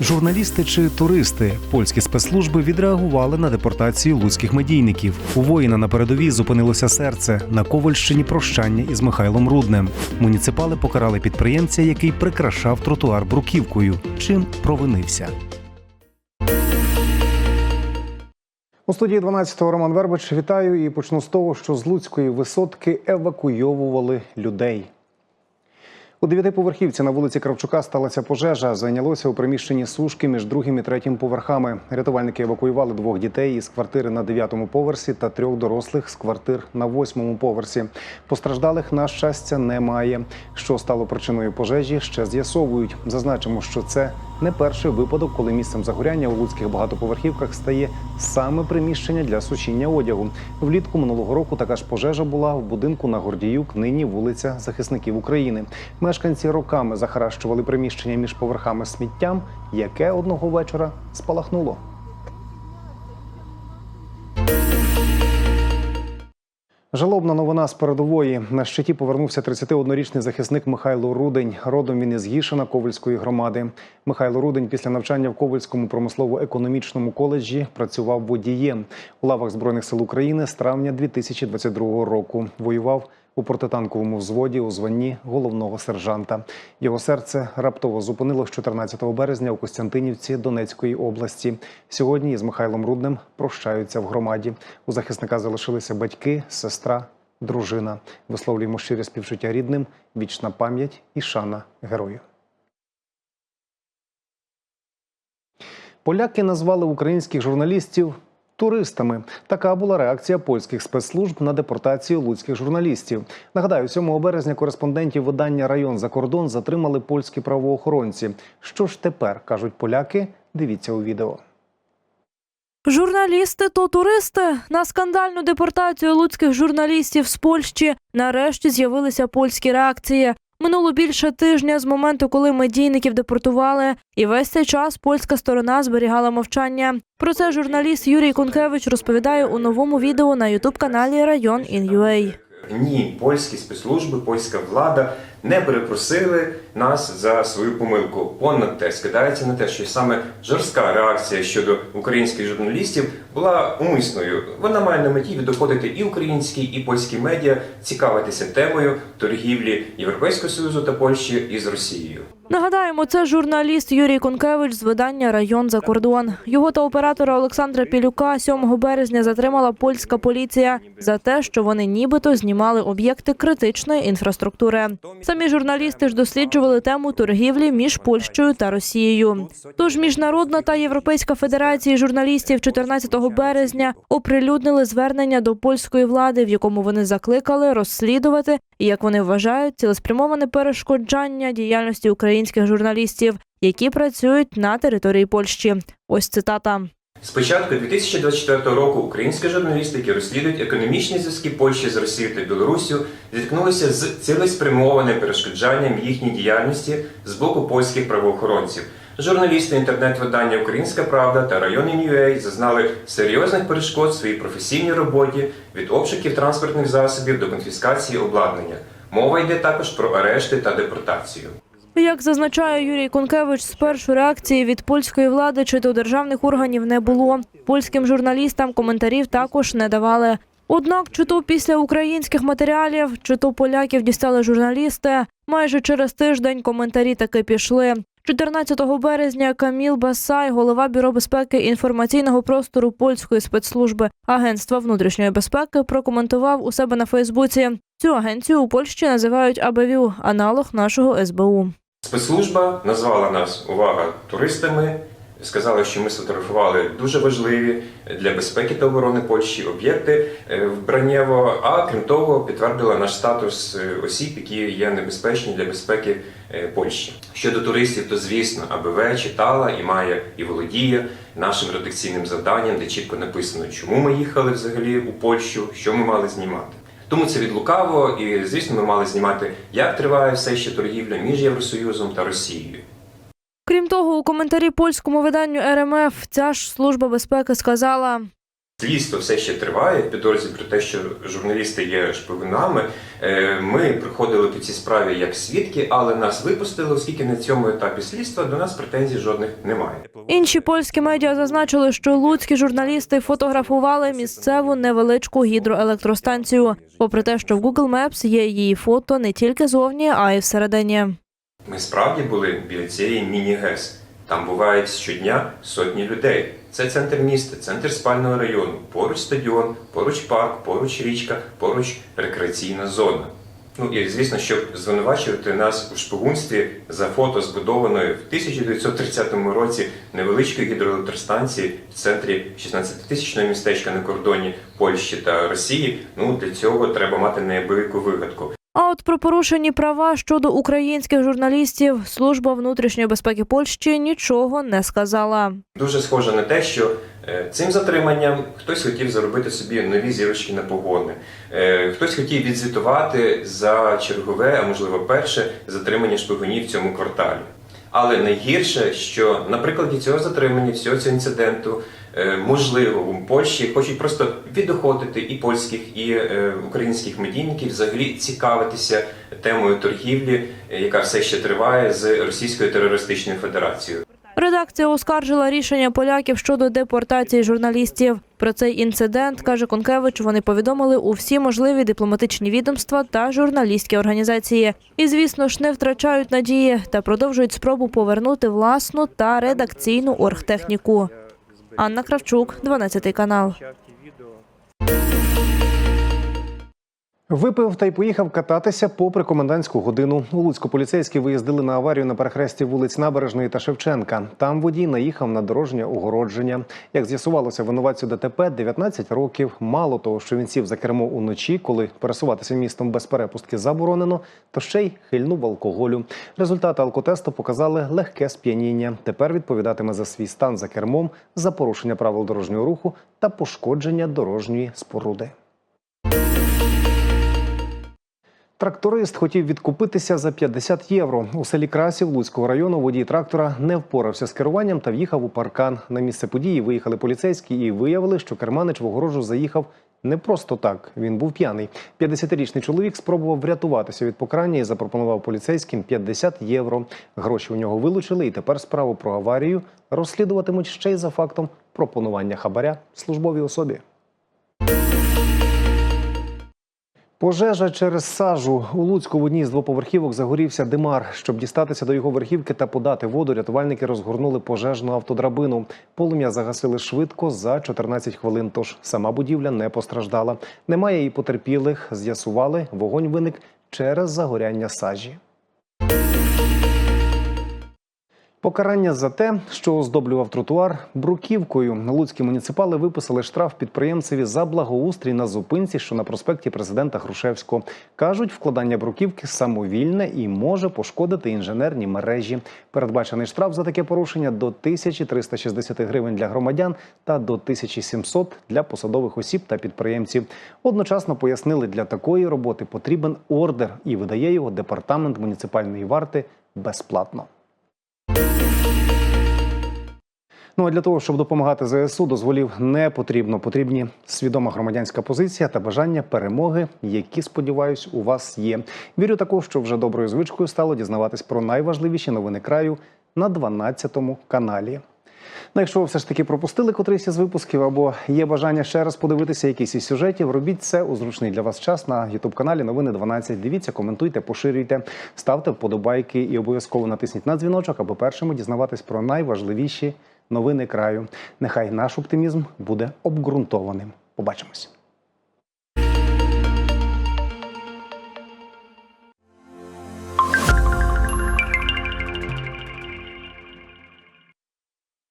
Журналісти чи туристи польські спецслужби відреагували на депортацію луцьких медійників. У воїна на передовій зупинилося серце на Ковальщині прощання із Михайлом Руднем. Муніципали покарали підприємця, який прикрашав тротуар бруківкою. Чим провинився. У студії 12-го Роман Вербич вітаю і почну з того, що з Луцької висотки евакуйовували людей. У дев'ятиповерхівці на вулиці Кравчука сталася пожежа. Зайнялося у приміщенні сушки між другим і третім поверхами. Рятувальники евакуювали двох дітей із квартири на дев'ятому поверсі та трьох дорослих з квартир на восьмому поверсі. Постраждалих на щастя немає. Що стало причиною пожежі, ще з'ясовують. Зазначимо, що це не перший випадок, коли місцем загоряння у луцьких багатоповерхівках стає саме приміщення для сушіння одягу. Влітку минулого року така ж пожежа була в будинку на Гордіюк, нині вулиця Захисників України. Мешканці роками захаращували приміщення між поверхами сміттям, яке одного вечора спалахнуло. Жалобна новина з передової на щиті повернувся 31-річний захисник Михайло Рудень. Родом він із Гішина Ковальської громади. Михайло Рудень після навчання в Ковальському промислово-економічному коледжі працював водієм у лавах збройних сил України з травня 2022 року. Воював у протитанковому взводі у званні головного сержанта. Його серце раптово зупинило 14 березня у Костянтинівці Донецької області. Сьогодні із Михайлом Руднем прощаються в громаді. У захисника залишилися батьки, сестра, дружина. Висловлюємо щире співчуття рідним, вічна пам'ять і шана герою. Поляки назвали українських журналістів туристами. Така була реакція польських спецслужб на депортацію луцьких журналістів. Нагадаю, 7 березня кореспондентів видання Район за кордон затримали польські правоохоронці. Що ж тепер кажуть поляки? Дивіться у відео. Журналісти то туристи на скандальну депортацію луцьких журналістів з Польщі нарешті з'явилися польські реакції. Минуло більше тижня з моменту, коли медійників депортували, і весь цей час польська сторона зберігала мовчання. Про це журналіст Юрій Кункевич розповідає у новому відео на ютуб-каналі Район Ін'юей. Ні, польські спецслужби, польська влада не перепросили нас за свою помилку. Понад те скидається на те, що саме жорстка реакція щодо українських журналістів була умисною. Вона має на меті відоходити і українські, і польські медіа, цікавитися темою торгівлі Європейського союзу та Польщі із Росією. Нагадаємо, це журналіст Юрій Конкевич з видання Район за кордон. Його та оператора Олександра Пілюка 7 березня затримала польська поліція за те, що вони нібито знімали об'єкти критичної інфраструктури. Самі журналісти ж досліджували тему торгівлі між Польщею та Росією. Тож міжнародна та європейська федерації журналістів 14 березня оприлюднили звернення до польської влади, в якому вони закликали розслідувати і, як вони вважають, цілеспрямоване перешкоджання діяльності українських журналістів, які працюють на території Польщі. Ось цитата. З початку 2024 року українські журналісти, які розслідують економічні зв'язки Польщі з Росією та Білоруссю, зіткнулися з цілеспрямованим перешкоджанням їхній діяльності з боку польських правоохоронців. Журналісти інтернет-видання Українська Правда та район Ін'юей зазнали серйозних перешкод в своїй професійній роботі від обшуків транспортних засобів до конфіскації обладнання. Мова йде також про арешти та депортацію. Як зазначає Юрій Конкевич, спершу реакції від польської влади чи до державних органів не було. Польським журналістам коментарів також не давали. Однак, чи то після українських матеріалів, чи то поляків дістали журналісти, майже через тиждень коментарі таки пішли. 14 березня Каміл Басай, голова бюро безпеки інформаційного простору польської спецслужби Агентства внутрішньої безпеки, прокоментував у себе на Фейсбуці. Цю агенцію у Польщі називають АБВЮ, аналог нашого СБУ. Спецслужба назвала нас увага туристами. Сказали, що ми сфотографували дуже важливі для безпеки та оборони Польщі об'єкти е, в Бранєво. А крім того, підтвердила наш статус е, осіб, які є небезпечні для безпеки е, Польщі. Щодо туристів, то звісно, АБВ читала і має і володіє нашим редакційним завданням, де чітко написано, чому ми їхали взагалі у Польщу, що ми мали знімати. Тому це від лукаво, і звісно, ми мали знімати, як триває все ще торгівля між Євросоюзом та Росією. Крім того, у коментарі польському виданню РМФ ця ж служба безпеки сказала. Слідство все ще триває в підозрі про те, що журналісти є шпигунами. Е, Ми приходили по цій справі як свідки, але нас випустили, оскільки на цьому етапі слідства до нас претензій жодних немає. Інші польські медіа зазначили, що луцькі журналісти фотографували місцеву невеличку гідроелектростанцію, попри те, що в Google Maps є її фото не тільки зовні, а й всередині. Ми справді були біля цієї міні-ГЕС. Там бувають щодня сотні людей. Це центр міста, центр спального району, поруч стадіон, поруч парк, поруч річка, поруч рекреаційна зона. Ну і звісно, щоб звинувачувати нас у шпигунстві за фото збудованої в 1930 році невеличкої гідроелектростанції в центрі 16-тисячного містечка на кордоні Польщі та Росії. Ну для цього треба мати неабияку вигадку. А от про порушені права щодо українських журналістів служба внутрішньої безпеки Польщі нічого не сказала. Дуже схоже на те, що е, цим затриманням хтось хотів заробити собі нові зірочки на погони, Е, хтось хотів відзвітувати за чергове, а можливо перше затримання шпигунів в цьому кварталі. Але найгірше, що на прикладі цього затримання, всього цього інциденту, можливо, у Польщі хочуть просто відоходити і польських, і е, українських медійників взагалі цікавитися темою торгівлі, е, яка все ще триває з Російською терористичною федерацією. Редакція оскаржила рішення поляків щодо депортації журналістів. Про цей інцидент каже Конкевич. Вони повідомили у всі можливі дипломатичні відомства та журналістські організації. І звісно ж не втрачають надії та продовжують спробу повернути власну та редакційну оргтехніку. Анна Кравчук, 12 канал. Випив та й поїхав кататися попри комендантську годину. У Луцьку поліцейські виїздили на аварію на перехресті вулиць Набережної та Шевченка. Там водій наїхав на дорожнє огородження. Як з'ясувалося, винуватцю ДТП 19 років. Мало того, що він сів за кермо уночі, коли пересуватися містом без перепустки заборонено, то ще й хильнув алкоголю. Результати алкотесту показали легке сп'яніння. Тепер відповідатиме за свій стан за кермом, за порушення правил дорожнього руху та пошкодження дорожньої споруди. Тракторист хотів відкупитися за 50 євро. У селі Красів Луцького району водій трактора не впорався з керуванням та в'їхав у паркан. На місце події виїхали поліцейські і виявили, що керманич в огорожу заїхав не просто так. Він був п'яний. 50-річний чоловік спробував врятуватися від покарання і запропонував поліцейським 50 євро. Гроші у нього вилучили, і тепер справу про аварію розслідуватимуть ще й за фактом пропонування хабаря службовій особі. Пожежа через сажу у Луцьку в одній з двоповерхівок загорівся димар. Щоб дістатися до його верхівки та подати воду, рятувальники розгорнули пожежну автодрабину. Полум'я загасили швидко за 14 хвилин. Тож сама будівля не постраждала. Немає і потерпілих. З'ясували, вогонь виник через загоряння сажі. Покарання за те, що оздоблював тротуар бруківкою. Луцькі муніципали виписали штраф підприємцеві за благоустрій на зупинці, що на проспекті президента Грушевського. кажуть, вкладання бруківки самовільне і може пошкодити інженерні мережі. Передбачений штраф за таке порушення до 1360 гривень для громадян та до 1700 для посадових осіб та підприємців. Одночасно пояснили, для такої роботи потрібен ордер і видає його департамент муніципальної варти безплатно. Ну а для того, щоб допомагати ЗСУ, дозволів не потрібно. Потрібні свідома громадянська позиція та бажання перемоги, які сподіваюсь, у вас є. Вірю також, що вже доброю звичкою стало дізнаватись про найважливіші новини краю на 12 каналі. Ну, якщо ви все ж таки пропустили котрийсь із випусків або є бажання ще раз подивитися якісь із сюжетів, робіть це у зручний для вас час на youtube каналі Новини 12. Дивіться, коментуйте, поширюйте, ставте вподобайки і обов'язково натисніть на дзвіночок, аби першими дізнаватись про найважливіші новини краю. Нехай наш оптимізм буде обґрунтованим. Побачимось.